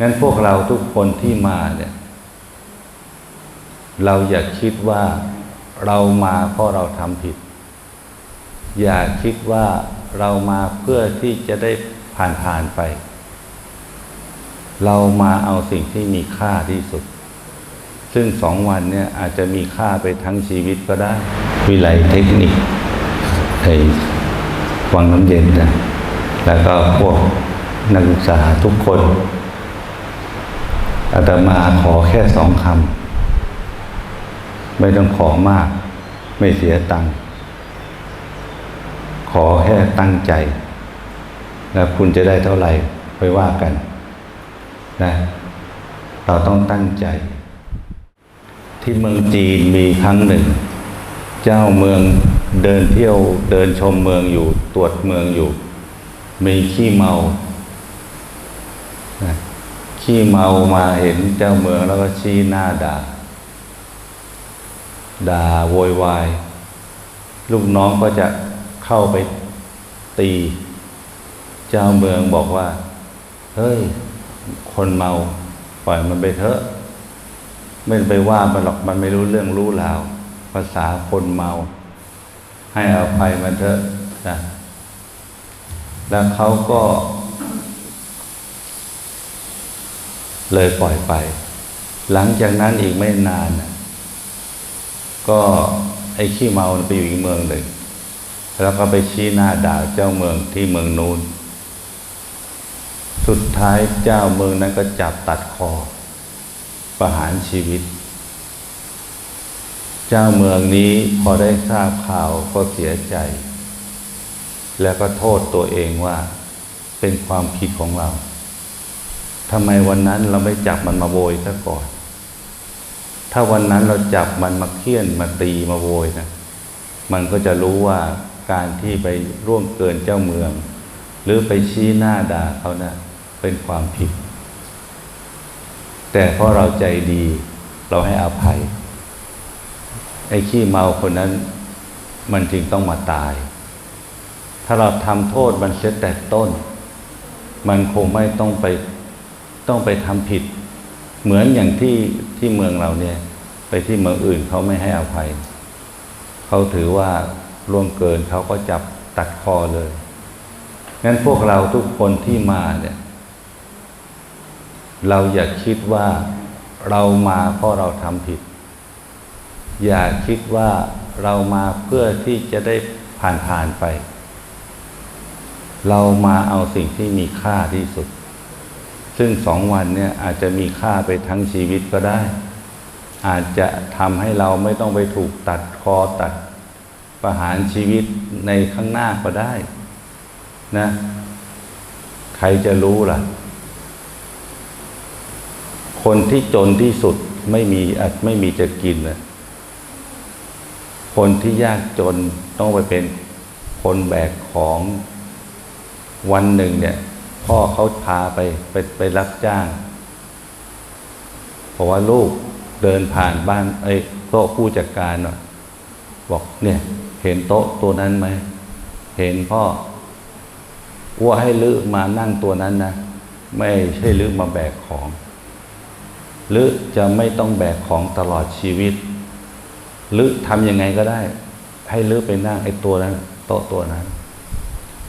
งั้นพวกเราทุกคนที่มาเนี่ย เราอย่าคิดว่าเรามาเพราะเราทำผิด อย่าคิดว่าเรามาเพื่อที่จะได้ผ่านผ่านๆไป เรามาเอาสิ่งที่มีค่าที่สุด ซึ่งสองวันเนี่ยอาจจะมีค่าไปทั้งชีวิตก็ได้ วิไลเทคนิคไอ้วังน้ำเย็นนะแล้วก็พวกนักศึกษาทุกคน อาตมาขอแค่สองคำ ไม่ต้องขอมาก ไม่เสียตังค์ขอแค่ตั้งใจ แล้วคุณจะได้เท่าไหร่ไปว่ากัน นะ เราต้องตั้งใจ ที่เมืองจีนมีครั้งหนึ่ง เจ้าเมืองเดินเที่ยวเดินชมเมืองอยู่ตรวจเมืองอยู่ มีขี้เมา ขี้เมามาเห็นเจ้าเมืองแล้วก็ชี้หน้าด่า ด่าโวยวาย ลูกน้องก็จะเข้าไปตี เจ้าเมืองบอกว่า เฮ้ย คนเมา ปล่อยมันไปเถอะ ไม่ไปว่ามันหรอกมันไม่รู้เรื่องรู้ราว ภาษาคนเมา ให้อภัยมันเถอะนะแล้วเขาก็ เลยปล่อยไป หลังจากนั้นอีกไม่นานนะก็ไอ้ขี้เมาไปอยู่อีกเมืองหนึ่งแล้วก็ไปชี้หน้าด่าเจ้าเมืองที่เมืองนู้น สุดท้ายเจ้าเมืองนั้นก็จับตัดคอ ประหารชีวิต เจ้าเมืองนี้พอได้ทราบข่าวก็เสียใจ แล้วก็โทษตัวเองว่าเป็นความผิดของเรา ทำไมวันนั้นเราไม่จับมันมาโวยซะก่อน ถ้าวันนั้นเราจับมันมาเคี่ยนมาตีมาโวยนะ มันก็จะรู้ว่าการที่ไปร่วมเกินเจ้าเมือง หรือไปชี้หน้าด่าเขานะ่ะเป็นความผิด แต่เพราะเราใจดีเราให้อภัย ไอ้ขี้เมาคนนั้น มันจึงต้องมาตาย ถ้าเราทำโทษมันเสียแต่ต้น มันคงไม่ต้องไป ต้องไปทำผิด เหมือนอย่างที่ที่เมืองเราเนี่ย ไปที่เมืองอื่นเขาไม่ให้อภัย เขาถือว่าล่วงเกินเขาก็จับตัดคอเลยงั้นพวกเราทุกคนที่มาเนี่ย เราอย่าคิดว่าเรามาเพราะเราทำผิด อย่าคิดว่าเรามาเพื่อที่จะได้ผ่านผ่านๆไป เรามาเอาสิ่งที่มีค่าที่สุด ซึ่งสองวันเนี่ยอาจจะมีค่าไปทั้งชีวิตก็ได้ อาจจะทำให้เราไม่ต้องไปถูกตัดคอตัดประหารชีวิตในข้างหน้าก็ได้นะใครจะรู้ล่ะ คนที่จนที่สุดไม่มีอาจไม่มีจะกินนะคนที่ยากจนต้องไปเป็นคนแบกของวันหนึ่งเนี่ย พ่อเขาพาไปไปไปรับจ้างบอกว่าลูกเดินผ่านบ้านไอ้โต๊ะผู้จัดการนาะบอกเนี่ย เห็นโต๊ะตัวนั้นไหม เห็นพ่อว่าให้ลือมานั่งตัวนั้นนะ ไม่ใช่ลือมาแบกของหรือจะไม่ต้องแบกของตลอดชีวิต หรือทำยังไงก็ได้ ให้ลือไปนั่งไอ้ตัวนั้น โต๊ะตัวนั้น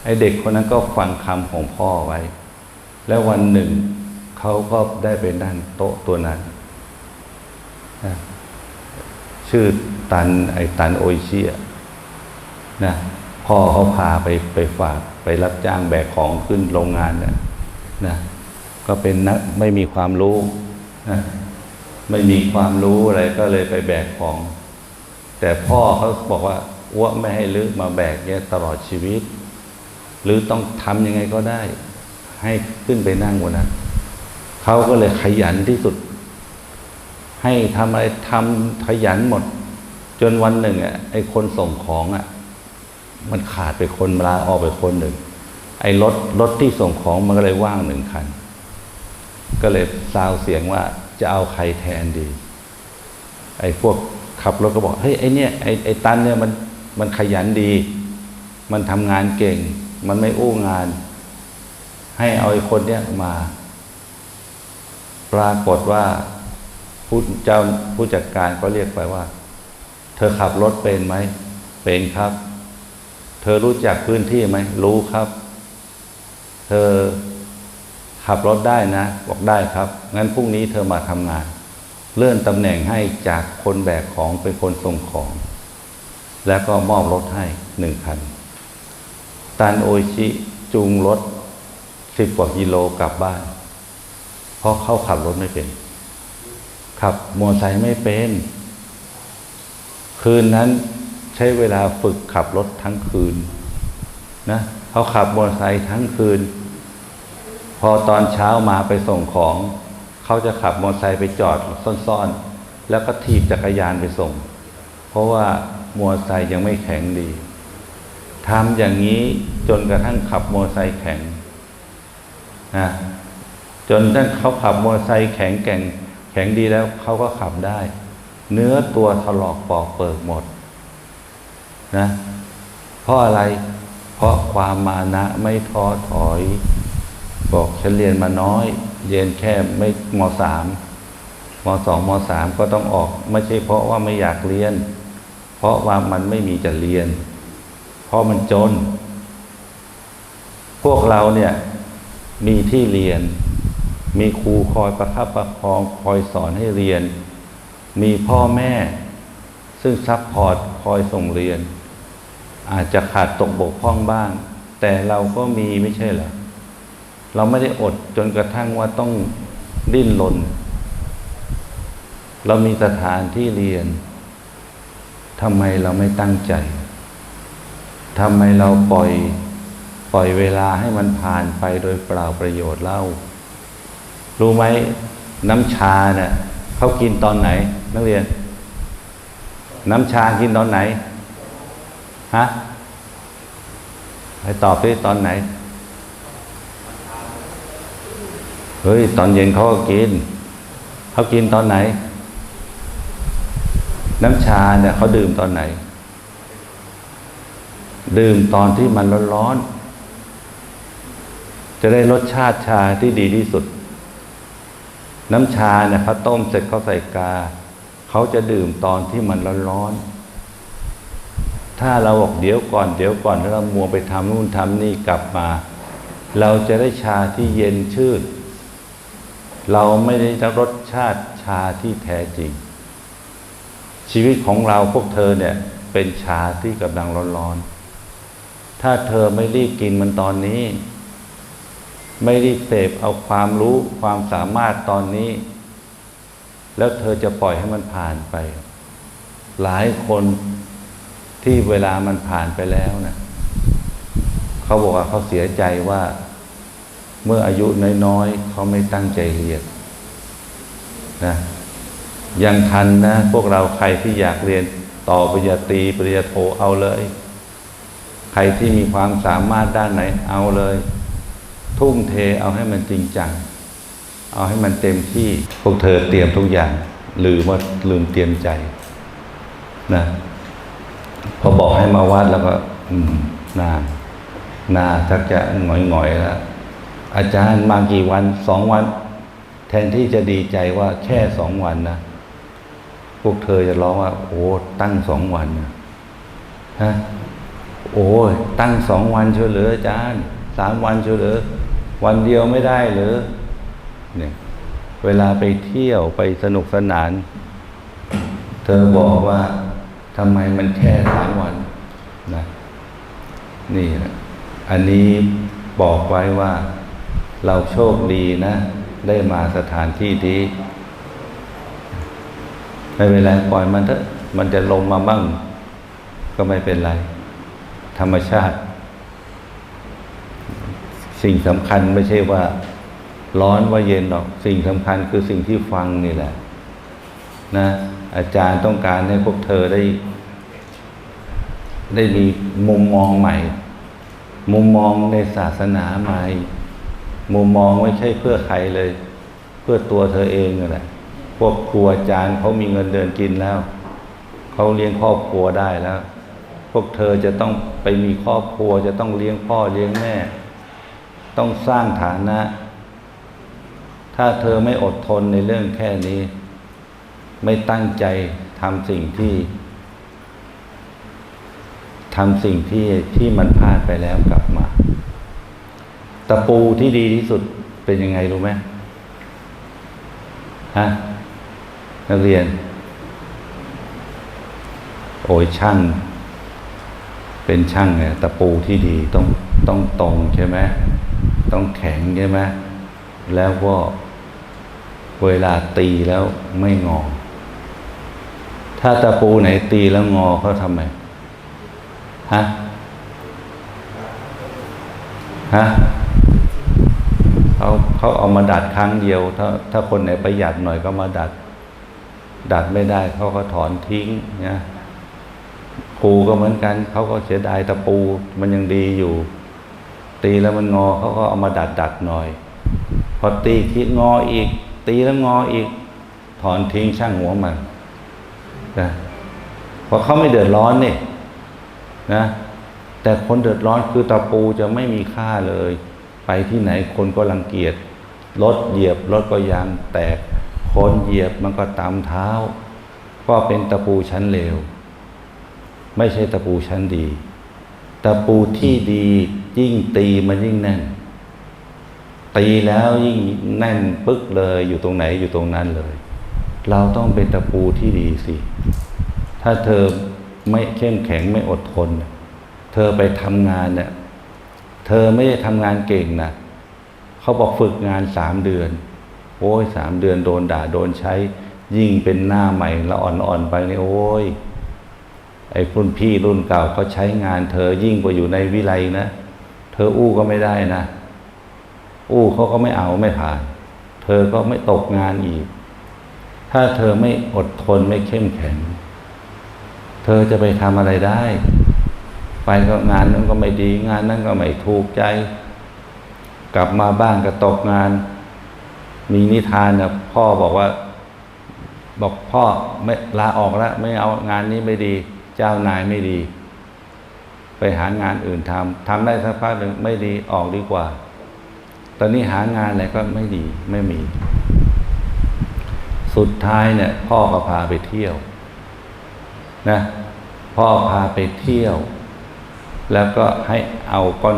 ไอ้เด็กคนนั้นก็ฟังคำของพ่อไว้ แล้ววันหนึ่งเขาก็ได้ไปนั่งโต๊ะตัวนั้น ชื่อตันไอตันโออิชิอะนะพ่อเขาพาไปไปฝากไปรับจ้างแบกของขึ้นโรงงานเนี่ยนะก็เป็นนักไม่มีความรู้นะไม่มีความรู้อะไรก็เลยไปแบกของ แต่พ่อเขาบอกว่าอ้วไม่ให้ลึกมาแบกเนี่ยตลอดชีวิต หรือต้องทำยังไงก็ได้ ให้ขึ้นไปนั่งบนนั้นเขาก็เลยขยันที่สุด ให้ทำอะไรทำขยันหมด จนวันหนึ่งอะไอ้คนส่งของอะ มันขาดไปคนลาออกไปคนหนึ่ง ไอ้รถรถที่ส่งของมันก็เลยว่างหนึ่งคัน ก็เลยซาวเสียงว่าจะเอาใครแทนดี ไอ้พวกขับรถก็บอกเฮ้ยไอ้เนี่ยไอ้ไอ้ตันเนี่ยมันมันขยันดี มันทำงานเก่ง มันไม่อู้งาน ให้เอาไอ้คนเนี้ยมา ปรากฏว่าผู้เจ้าผู้จัดการก็เรียกไปว่า เธอขับรถเป็นไหม เป็นครับ เธอรู้จักพื้นที่ไหม รู้ครับ เธอขับรถได้นะ บอกได้ครับ งั้นพรุ่งนี้เธอมาทำงาน เลื่อนตำแหน่งให้จากคนแบกของเป็นคนส่งของ แล้วก็มอบรถให้หนึ่งคัน ตันโอชิจูงรถสิบกว่ากิโลกลับบ้าน เพราะเขาขับรถไม่เป็น ขับมอเตอร์ไซค์ไม่เป็น คืนนั้นใช้เวลาฝึกขับรถทั้งคืน นะเขาขับมอเตอร์ไซค์ทั้งคืน พอตอนเช้ามาไปส่งของ เขาจะขับมอเตอร์ไซค์ไปจอดซ่อนๆ แล้วก็ถีบจักรยานไปส่ง เพราะว่ามอเตอร์ไซค์ยังไม่แข็งดี ทำอย่างนี้จนกระทั่งขับมอเตอร์ไซค์แข็งนะจนท่านเขาขับมอเตอร์ไซค์แข็งแกร่งแข็งดีแล้วเขาก็ขับได้ เนื้อตัวถลอกปอกเปิกหมดนะเพราะอะไรเพราะความมานะไม่ท้อถอย บอกฉันเรียนมาน้อย เรียนแค่ไม่มสามมสองมสามก็ต้องออก ไม่ใช่เพราะว่าไม่อยากเรียน เพราะว่ามันไม่มีจะเรียน เพราะมันจน พวกเราเนี่ยมีที่เรียน มีครูคอยประคับประคองคอยสอนให้เรียน มีพ่อแม่ ซึ่งซัพพอร์ตคอยส่งเรียน อาจจะขาดตกบกพร่องบ้าง แต่เราก็มีไม่ใช่เหรอเราไม่ได้อดจนกระทั่งว่าต้องดิ้นรนเรามีสถานที่เรียนทำไมเราไม่ตั้งใจ ทำไมเราปล่อยปล่อยเวลาให้มันผ่านไปโดยเปล่าประโยชน์เล่า รู้ไหมน้ำชาเนี่ยเขากินตอนไหน นักเรียน น้ำชากินตอนไหนฮะให้ตอบด้วยตอนไหน เฮ้ย ตอนเย็นเขาก็กิน เขากินตอนไหน น้ำชาเนี่ยเขาดื่มตอนไหน ดื่มตอนที่มันร้อนๆ จะได้รสชาติชาที่ดีที่สุด น้ำชาเนี่ยเขาต้มเสร็จเขาใส่กา เขาจะดื่มตอนที่มันร้อนๆ ถ้าเราบอกเดี๋ยวก่อนเดี๋ยวก่อนแล้วเรามัวไปทำนู่นทำนี่กลับมา เราจะได้ชาที่เย็นชื่นเราไม่ได้รับรสชาติชาที่แท้จริง ชีวิตของเราพวกเธอเนี่ยเป็นชาที่กำลังร้อนๆ ถ้าเธอไม่รีบกินมันตอนนี้ ไม่รีบเสพเอาความรู้ความสามารถตอนนี้ แล้วเธอจะปล่อยให้มันผ่านไป หลายคนที่เวลามันผ่านไปแล้วนะเขาบอกว่าเขาเสียใจว่า เมื่ออายุน้อยๆเขาไม่ตั้งใจเรียนนะยังทันนะ พวกเราใครที่อยากเรียนต่อปริญญาตรีปริญญาโทเอาเลย ใครที่มีความสามารถด้านไหนเอาเลย ทุ่มเทเอาให้มันจริงจัง เอาให้มันเต็มที่พวกเธอเตรียมทุกอย่างลืมว่าลืมเตรียมใจนะพอบอกให้มาวัดแล้วก็ อืมนานาทักจะหงอยหงอยๆแล้วอาจารย์มากี่วันสองวัน แทนที่จะดีใจว่าแค่สองวันนะพวกเธอจะร้องว่า โอ้ตั้งสองวันนะฮะ โอ้ยตั้งสองวันเชียวหรืออาจารย์สามวันเชียวหรือวันเดียวไม่ได้หรือเนี่ยเวลาไปเที่ยวไปสนุกสนาน เธอบอกว่าทำไมมันแค่สามวันนะนี่แหละอันนี้บอกไว้ว่าเราโชคดีนะ ได้มาสถานที่ที่ไม่เป็นไรปล่อยมันเถอะมันจะลงมาบ้าง ก็ไม่เป็นไร ธรรมชาติ สิ่งสำคัญไม่ใช่ว่า ร้อนว่าเย็นหรอก สิ่งสำคัญคือสิ่งที่ฟังนี่แหละ นะ อาจารย์ต้องการให้พวกเธอได้ ได้มีมุมมองใหม่ มุมมองในศาสนาใหม่ มุมมองไม่ใช่เพื่อใครเลย เพื่อตัวเธอเองนั่นแหละพวกครูอาจารย์เขามีเงินเดือนกินแล้ว เขาเลี้ยงครอบครัวได้แล้ว วกเธอจะต้องไปมีครอบครัว จะต้องเลี้ยงพ่อเลี้ยงแม่ ต้องสร้างฐานะ ถ้าเธอไม่อดทนในเรื่องแค่นี้ ไม่ตั้งใจทำสิ่งที่ทำสิ่งที่ที่มันพลาดไปแล้วกลับมา ตะปูที่ดีที่สุดเป็นยังไงรู้ไหมฮะนักเรียน โอ้ยช่าง เป็นช่างเนี่ยตะปูที่ดีต้องต้องตรงใช่ไหมต้องแข็งใช่ไหมแล้วก็เวลาตีแล้วไม่งอ ถ้าตะปูไหนตีแล้วงอเขาทำไมฮะฮะเขาเขาเอามาดัดครั้งเดียว ถ้าถ้าคนไหนประหยัดหน่อยก็มาดัด ดัดไม่ได้เขาก็ถอนทิ้งนะ ครูก็เหมือนกันเขาก็เสียดายตะปูมันยังดีอยู่ ตีแล้วมันงอเขาก็เอามาดัดดัดหน่อย พอตีคิดงออีก ตีแล้วงออีก ถอนทิ้งช่างหัวมันนะเพราะเขาไม่เดือดร้อนนี่นะ แต่คนเดือดร้อนคือตะปูจะไม่มีค่าเลย ไปที่ไหนคนก็รังเกียจรถเหยียบรถก็ยางแตกคนเหยียบมันก็ตามเท้า ก็เป็นตะปูชั้นเลว ไม่ใช่ตะปูชั้นดี ตะปูที่ดียิ่งตีมันยิ่งแน่น ตีแล้วยิ่งแน่นปึ๊กเลยอยู่ตรงไหนอยู่ตรงนั้นเลย เราต้องเป็นตะปูที่ดีสิ ถ้าเธอไม่เข้มแข็งไม่อดทน เธอไปทำงานเนี่ยเธอไม่ได้ทำงานเก่งนะเขาบอกฝึกงานสามเดือน โอ้ยสามเดือนโดนด่าโดนใช้ ยิ่งเป็นหน้าใหม่ละอ่อนๆไปเนี่ยโอ้ย ไอ้รุ่นพี่รุ่นเก่าเขาใช้งาน เธอยิ่งกว่าอยู่ในวิไลนะ เธออู้ก็ไม่ได้นะ อู้เขาก็ไม่เอาไม่ผ่าน เธอก็ไม่ตกงานอีก ถ้าเธอไม่อดทนไม่เข้มแข็ง เธอจะไปทำอะไรได้ ไปก็งานนั้นก็ไม่ดีงานนั้นก็ไม่ถูกใจ กลับมาบ้านก็ตกงาน มีนิทานนะพ่อบอกว่า บอกพ่อไม่ลาออกแล้วไม่เอางานนี้ไม่ดี เจ้านายไม่ดี ไปหางานอื่นทำทำได้สักพักหนึ่งไม่ดีออกดีกว่า ตอนนี้หางานอะไรก็ไม่ดีไม่มี สุดท้ายเนี่ย พ่อก็พาไปเที่ยว นะ พ่อพาไปเที่ยว แล้วก็ให้เอาก้อน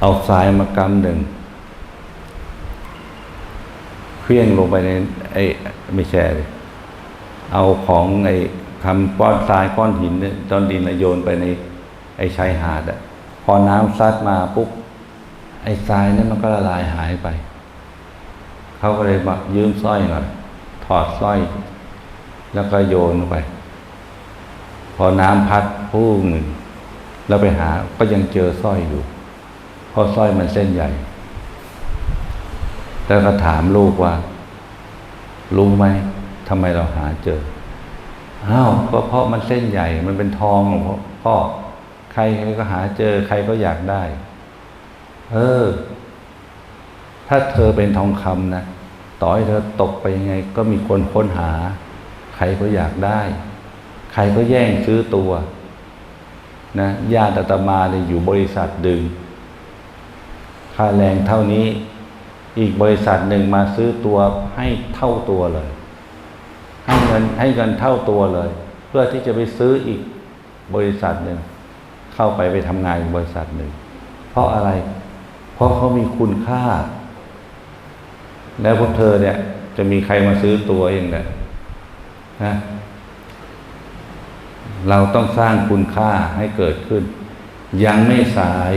เอาทรายมากำหนึ่งเคลี้ยงลงไปในไอ้ไม่ใช่เลยเอาของไอ้ ทำก้อนทรายก้อนหินเนี่ยก้อนดินโยนไปในไอ้ชายหาดอะพอน้ำซัดมาปุ๊บไอ้ทรายนั้นมันก็ละลายหายไป เขาก็เลยมายืมสร้อยหน่อยถอดสร้อย แล้วก็โยนไป พอน้ำพัดพุ่งหนึ่งแล้วไปหาก็ยังเจอสร้อยอยู่เพราะสร้อยมันเส้นใหญ่ แล้วก็ถามลูกว่า รู้ไหมทำไมเราหาเจอ อ้าวก็เพราะมันเส้นใหญ่ มันเป็นทองของพ่อใครใครก็หาเจอใครก็อยากได้ เออ ถ้าเธอเป็นทองคำนะต่อให้เธอตกไปยังไง ก็มีคนค้นหา ใครก็อยากได้ ใครก็แย่งซื้อตัว นะญาติอาตมาเนี่ยอยู่บริษัทดึง ค่าแรงเท่านี้ อีกบริษัทหนึ่งมาซื้อตัวให้เท่าตัวเลย ให้เงินให้เงินเท่าตัวเลย เพื่อที่จะไปซื้ออีกบริษัทหนึ่งเข้าไปไปทำงานอีกบริษัทหนึ่ง เพราะอะไร เพราะเขามีคุณค่า แล้วพวกเธอเนี่ย จะมีใครมาซื้อตัวเองเนี่ยนะเราต้องสร้างคุณค่าให้เกิดขึ้น ยังไม่สาย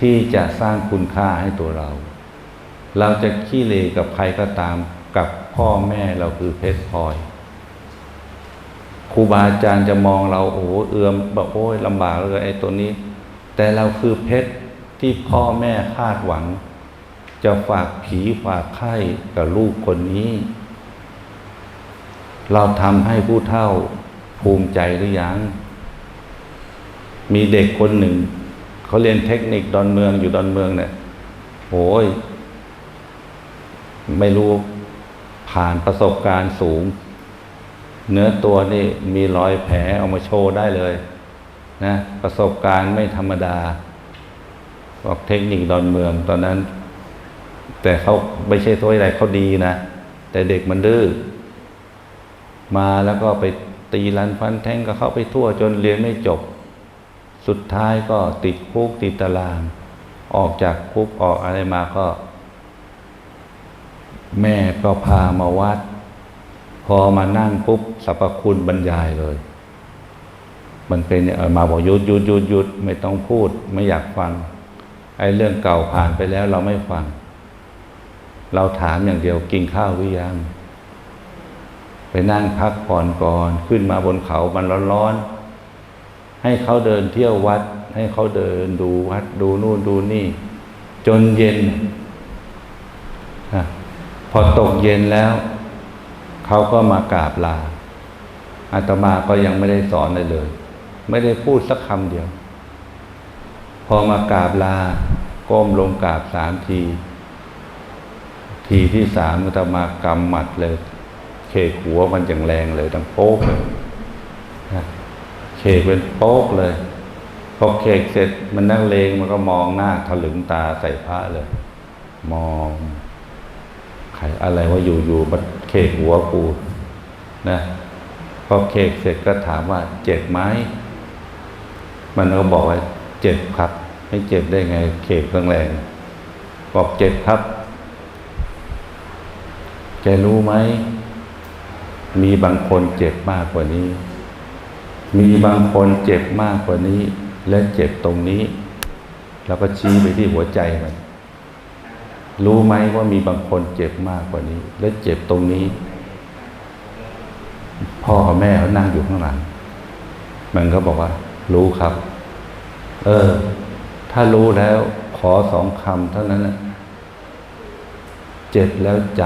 ที่จะสร้างคุณค่าให้ตัวเรา เราจะขี้เลกับใครก็ตามกับ พ่อแม่เราคือเพชรพลอยครูบาอาจารย์จะมองเราโอ้เอือมแบบโอ้ยลำบากเลยไอ้ตัวนี้ แต่เราคือเพชรที่พ่อแม่คาดหวัง จะฝากผีฝากไข้กับลูกคนนี้ เราทำให้ผู้เฒ่าภูมิใจหรือยัง มีเด็กคนหนึ่ง เขาเรียนเทคนิคดอนเมืองอยู่ดอนเมืองเนี่ยโอ้ยไม่รู้ ผ่านประสบการณ์สูง เนื้อตัวนี่มีรอยแผลเอามาโชว์ได้เลยนะประสบการณ์ไม่ธรรมดาบอกเทคนิคดอนเมืองตอนนั้น แต่เขาไม่ใช่ตัวอะไรเขาดีนะ แต่เด็กมันดื้อมาแล้วก็ไปตีรันฟันแทงกับเข้าไปทั่วจนเรียนไม่จบ สุดท้ายก็ติดคุกติดตาราง ออกจากคุกออกอะไรมาก็ แม่ก็พามาวัด พอมานั่งปุ๊บสรรพคุณบรรยายเลย มันเป็นออมาบอกหยุดหยุดหยุดหยุดไม่ต้องพูด ไม่อยากฟัง ไอ้เรื่องเก่าผ่านไปแล้วเราไม่ฟัง เราถามอย่างเดียวกินข้าวหรือยัง ไปนั่งพักผ่อนก่อน ขึ้นมาบนเขามันร้อนๆให้เขาเดินเที่ยววัด ให้เขาเดินดูวัดดูนู่นดูนี่ จนเย็น อตกเย็นแล้ว เขาก็มากราบลาอาตมาก็ยังไม่ได้สอนเลยเลย ไม่ได้พูดสักคำเดียว พอมากราบลา ก้มลงกราบสามที ทีที่สามอาตมากำหมัดเลยเคกหัวมันอย่างแรงเลยดังโป๊กเลยเคกเป็นโป๊กเลยพอเคกเสร็จมันนั่งเลงมันก็มองหน้าถลึงตาใส่พระเลย มอง ใครอะไรว่าอยู่ๆมันเคกหัวกูนะพอเคกเสร็จก็ถามว่าเจ็บไหมมันก็บอกว่าเจ็บครับ ไม่เจ็บได้ไง เคกแรงๆบอกเจ็บครับแกรู้ไหม มีบางคนเจ็บมากกว่านี้ มีบางคนเจ็บมากกว่านี้ และเจ็บตรงนี้ แล้วก็ชี้ไปที่หัวใจมัน รู้ไหมว่ามีบางคนเจ็บมากกว่านี้ และเจ็บตรงนี้ พ่อกับแม่เขานั่งอยู่ข้างหลัง มันก็บอกว่า รู้ครับ เออ ถ้ารู้แล้วขอสองคำเท่านั้นนะเจ็บแล้วจ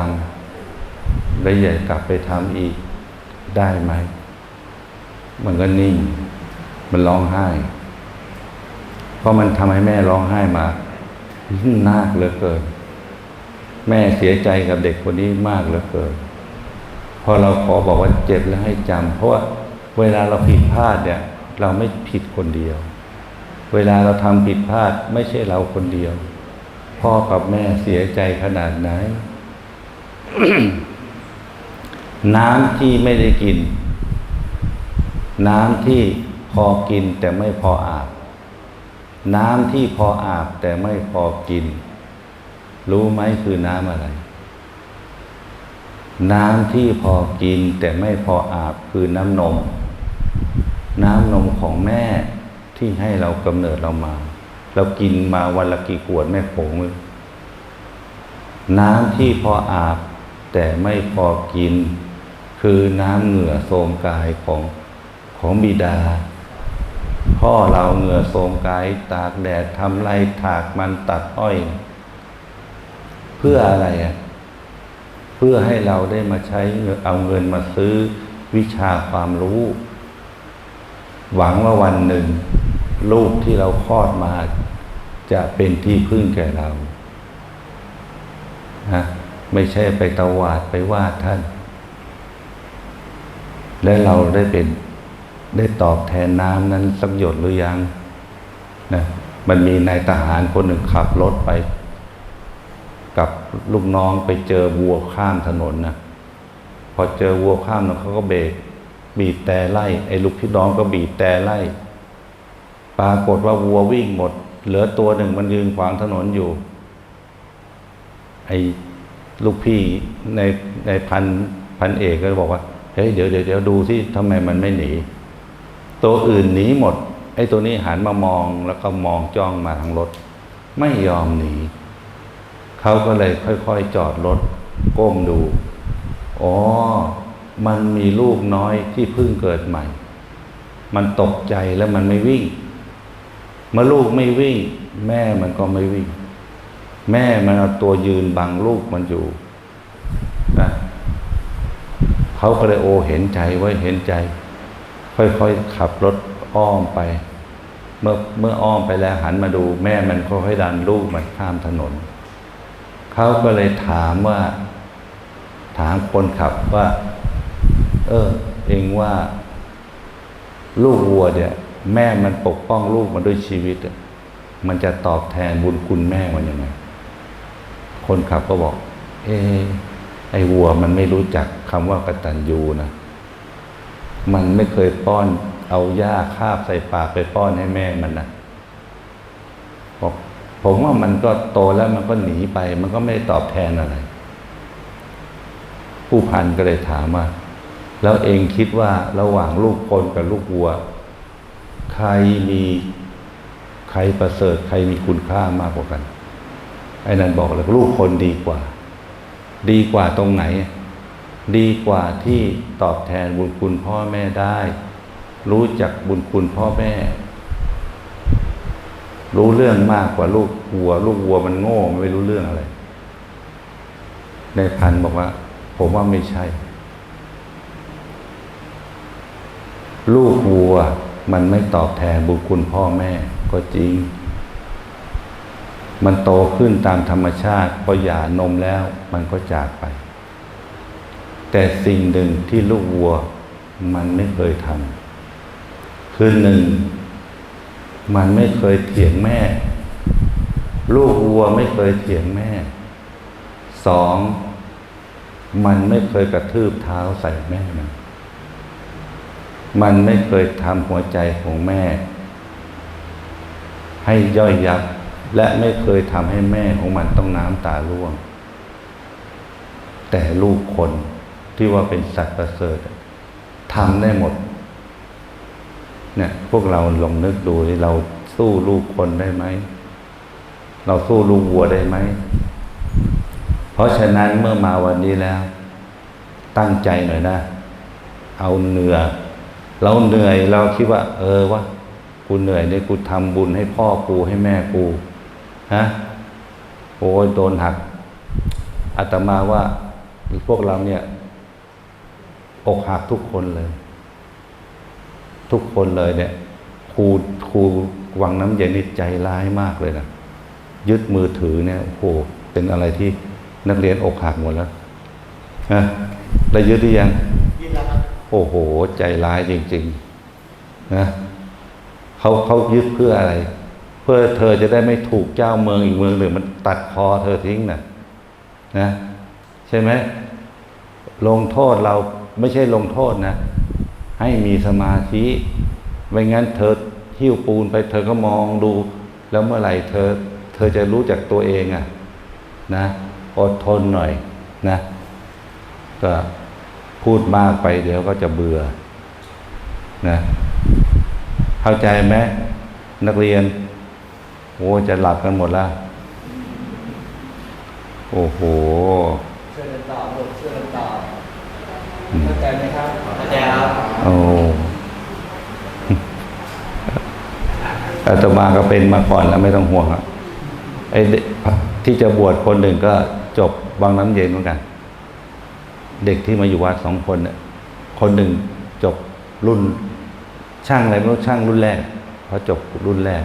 ำและอย่ากลับไปทำอีก ได้ไหม มันก็นิ่ง มันร้องไห้ เพราะมันทำให้แม่ร้องไห้มานาคเหลือเกิน แม่เสียใจกับเด็กคนนี้มากเหลือเกินพอเราขอบอกว่าเจ็บแล้วให้จำเพราะว่าเวลาเราผิดพลาดเนี่ย เราไม่ผิดคนเดียว เวลาเราทำผิดพลาดไม่ใช่เราคนเดียว พ่อกับแม่เสียใจขนาดไหน น้ำที่ไม่ได้กิน น้ำที่พอกินแต่ไม่พออาบ น้ำที่พออาบแต่ไม่พอกิน รู้ไหมคือน้ำอะไร น้ำที่พอกินแต่ไม่พออาบคือน้ำนม น้ำนมของแม่ที่ให้เรากำเนิดเรามา เรากินมาวันละกี่ขวดแม่โขงเลยน้ำที่พออาบแต่ไม่พอกิน คือน้ำเหงื่อโสมกายของของบิดา พ่อเราเหงื่อโสมกาย ตากแดดทำไรถากมันตัดอ้อย พื่ออะไรอะเพื่อให้เราได้มาใช้เอาเงินมาซื้อวิชาความรู้ หวังว่าวันหนึ่ง ลูกที่เราคลอดมา จะเป็นที่พึ่งแก่เรานะไม่ใช่ไปตวาดไปว่าท่าน และเราได้เป็นได้ตอบแทนน้ำนั้นสักหยดหรือยังนะมันมีนายทหารคนหนึ่งขับรถไป ลูกน้องไปเจอวัวข้ามถนนนะพอเจอวัวข้ามถนนเขาก็เบรกบีบแต่ไล่ ไอ้ลูกพี่น้องก็บีบแต่ไล่ ปรากฏว่าวัววิ่งหมด เหลือตัวหนึ่งมันยืนขวางถนนอยู่ ไอ้ลูกพี่ในในพันพันเอกก็บอกว่าเฮ้ยเดี๋ยวเดี๋ยวเดี๋ยวดูที่ทำไมมันไม่หนี ตัวอื่นหนีหมด ไอ้ตัวนี้หันมามองแล้วก็มองจ้องมาทางรถ ไม่ยอมหนี เขาก็เลยค่อยๆจอดรถก้มดู อ๋อ มันมีลูกน้อยที่เพิ่งเกิดใหม่ มันตกใจแล้วมันไม่วิ่ง เมื่อลูกไม่วิ่ง แม่มันก็ไม่วิ่ง แม่มันเอาตัวยืนบังลูกมันอยู่นะเขาก็เลยโอเห็นใจไว้เห็นใจ ค่อยๆขับรถอ้อมไป เมื่อเมื่ออ้อมไปแล้วหันมาดู แม่มันค่อยๆดันลูกมันข้ามถนน เขาก็เลยถามว่า ถามคนขับว่า เออ เองว่า ลูกวัวเนี่ย แม่มันปกป้องลูกมันด้วยชีวิต มันจะตอบแทนบุญคุณแม่มันยังไง คนขับก็บอก เอ๊ะไอ้วัวมันไม่รู้จักคำว่ากตัญญูนะ มันไม่เคยป้อนเอาหญ้าคาบใส่ปากไปป้อนให้แม่มันนะบอก ผมว่ามันก็โตแล้วมันก็หนีไป มันก็ไม่ตอบแทนอะไร ผู้พันก็เลยถามว่าแล้วเองคิดว่าระหว่างลูกคนกับลูกวัว ใครมีใครประเสริฐ ใครมีคุณค่ามากกว่ากัน ไอ้นั่นบอกเลยลูกคนดีกว่า ดีกว่าตรงไหน ดีกว่าที่ตอบแทนบุญคุณพ่อแม่ได้ รู้จักบุญคุณพ่อแม่ รู้เรื่องมากกว่าลูกวัว ลูกวัวมันโง่ไม่รู้เรื่องอะไร ในพันบอกว่า ผมว่าไม่ใช่ ลูกวัว มันไม่ตอบแทนบุญคุณพ่อแม่ ก็จริง มันโตขึ้นตามธรรมชาติพอหย่านมแล้ว มันก็จากไป แต่สิ่งหนึ่งที่ลูกวัว มันไม่เคยทำคือหนึ่ง มันไม่เคยเถียงแม่ ลูกวัวไม่เคยเถียงแม่ สอง มันไม่เคยกระทืบเท้าใส่แม่มันมันไม่เคยทำหัวใจของแม่ ให้ย่อยยับ และไม่เคยทำให้แม่ของมันต้องน้ำตาร่วง แต่ลูกคนที่ว่าเป็นสัตว์ประเสริฐทำได้หมด เนี่ย พวกเราลองนึกดูเราสู้ลูกคนได้ไหม เราสู้ลูกวัวได้ไหม เพราะฉะนั้นเมื่อมาวันนี้แล้ว ตั้งใจหน่อยนะ เอาเหนื่อเราเหนื่อยเราคิดว่า เออวะกูเหนื่อยเนี่ยกูทำบุญให้พ่อกูให้แม่กูฮะโอ้ยโดนหักอาตมาว่าพวกเราเนี่ย อกหักทุกคนเลย ทุกคนเลยเนี่ยครูครูวังน้ำเย็นนี่ใจร้ายมากเลยนะยึดมือถือเนี่ยโอ้โหเป็นอะไรที่นักเรียนอกหักหมดแล้วฮะได้ยึดหรือยังยินแล้วครับโอ้โห ใจร้ายจริงๆนะเขาเขายึดเพื่ออะไร เพื่อเธอจะได้ไม่ถูกเจ้าเมืองอีกเมืองหนึ่งมันตัดคอเธอทิ้งนะนะ ใช่ไหมลงโทษเราไม่ใช่ลงโทษนะ ให้มีสมาธิไม่งั้นเธอหิ้วปูนไปเธอก็มองดู แล้วเมื่อไหร่เธอ เธอจะรู้จักตัวเองอะ่ะนะอดทนหน่อยนะก็พูดมากไปเดี๋ยวก็จะเบื่อนะเข้าใจไหมนักเรียนโอ้จะหลับกันหมดล้วโอ้โห โอ้อาตมาก็เป็นมาก่อนแล้วไม่ต้องห่วงอะไอ้เด็กที่จะบวชคนหนึ่งก็จบบางน้ำเย็นเหมือนกัน เด็กที่มาอยู่วัดสองคนเนี่ยคนหนึ่งจบรุ่น ช่างอะไรไม่รู้ช่างรุ่นแรกเพราะจบรุ่นแรก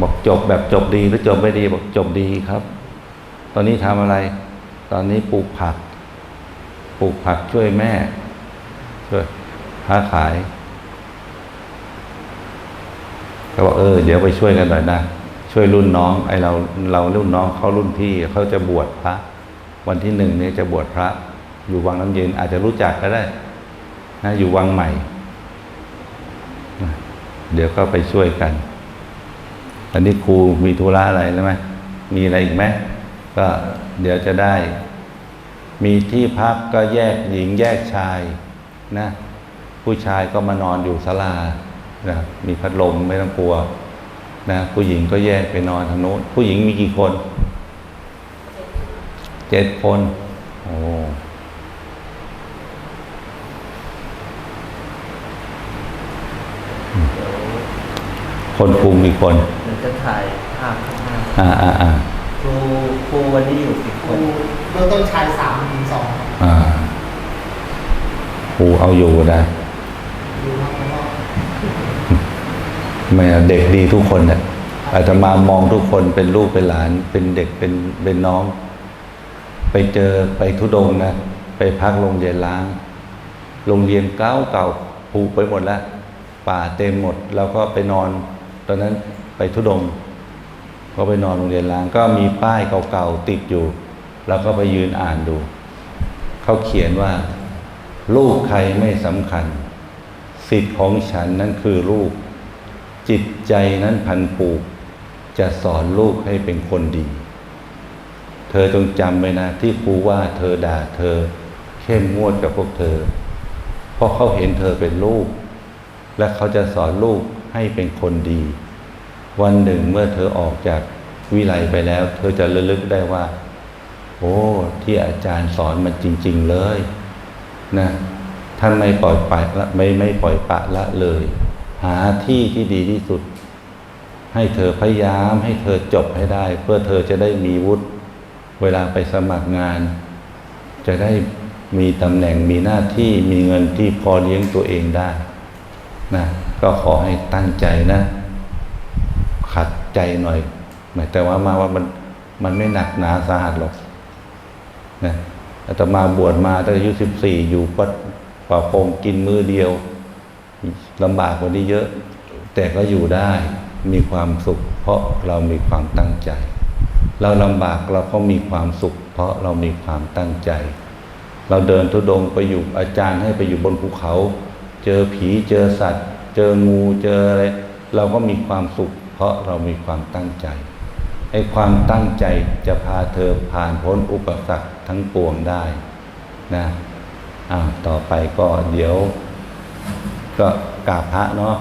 บอกจบแบบจบดีหรือจบไม่ดีบอกจบดีครับ ตอนนี้ทำอะไร ตอนนี้ปลูกผัก ปลูกผักช่วยแม่ ช่วยค้าขาย ก็บอกเออ เดี๋ยวไปช่วยกันหน่อยนะช่วยรุ่นน้องไอเราเรารุ่นน้องเขารุ่นพี่เขาจะบวชพระ วันที่หนึ่งนี้จะบวชพระ อยู่วังน้ำเย็นอาจจะรู้จักก็ได้นะอยู่วังใหม่ เดี๋ยวก็ไปช่วยกัน อันนี้ครูมีธุระอะไรแล้วไหมมีอะไรอีกไหมก็เดี๋ยวจะได้ มีที่พักก็แยกหญิงแยกชาย นะผู้ชายก็มานอนอยู่ศาลานะมีพัดลมไม่ต้องกลัวนะผู้หญิงก็แยกไปนอนทางโน้นผู้หญิงมีกี่คนเจ็ดคนโอ้คนคุมมีคนเดี๋ยวจะถ่ายภาพข้างหน้าอ่าอ่าอ่าครูครูวันนี้อยู่กี่คครูนเบื้องต้นชายสามหญิงสองอ่าค รูเอาอยู่นะไม่เด็กดีทุกคนเนี่ยอาตมามองทุกคนเป็นลูกเป็นหลาน เป็นเด็กเป็นเป็นน้อง ไปเจอไปทุดงนะไปพักโรงเรียนล้างโรงเรียนเก่าเก่าผุไปหมดแล้วป่าเต็มหมดแล้วก็ไปนอน ตอนนั้นไปทุดง ก็ไปนอนโรงเรียนล้าง ก็มีป้ายเก่าๆติดอยู่แล้วก็ไปยืนอ่านดูเขาเขียนว่า ลูกใครไม่สำคัญ สิทธิ์ของฉันนั้นคือลูก จิตใจนั้นพันปลูก จะสอนลูกให้เป็นคนดี เธอจงจำไว้นะที่ครูว่าเธอด่าเธอ เข้มงวดกับพวกเธอ เพราะเขาเห็นเธอเป็นลูก และเขาจะสอนลูกให้เป็นคนดี วันหนึ่งเมื่อเธอออกจากวิไลไปแล้ว เธอจะระลึกได้ว่า โอ้ ที่อาจารย์สอนมันจริง ๆ เลย นะท่านไม่ปล่อยปละละไม่ไม่ปล่อยปะละเลย หาที่ที่ดีที่สุด ให้เธอพยายามให้เธอจบให้ได้ เพื่อเธอจะได้มีวุฒิเวลาไปสมัครงาน จะได้มีตำแหน่งมีหน้าที่มีเงินที่พอเลี้ยงตัวเองได้นะก็ขอให้ตั้งใจนะ ขัดใจหน่อยหมายแต่ว่ามาว่ามันมันไม่หนักหนาสาหัสหรอกนะ อาตมาบวชมาตั้งอายุสิบสี่อยู่ปัดป่าโปงกินมือเดียวลำบากกว่านี้เยอะ แต่ก็อยู่ได้มีความสุข เพราะเรามีความตั้งใจ เราลำบากเราก็มีความสุข เพราะเรามีความตั้งใจ เราเดินทุดงไปอยู่อาจารย์ให้ไปอยู่บนภูเขา เจอผีเจอสัตว์ เจองูเจออะไรเราก็มีความสุข เพราะเรามีความตั้งใจไอ้ความตั้งใจจะพาเธอผ่านพ้นอุปสรรค ทั้งปวงได้นะอ้าวต่อไปก็เดี๋ยวก็กราบพระเนาะ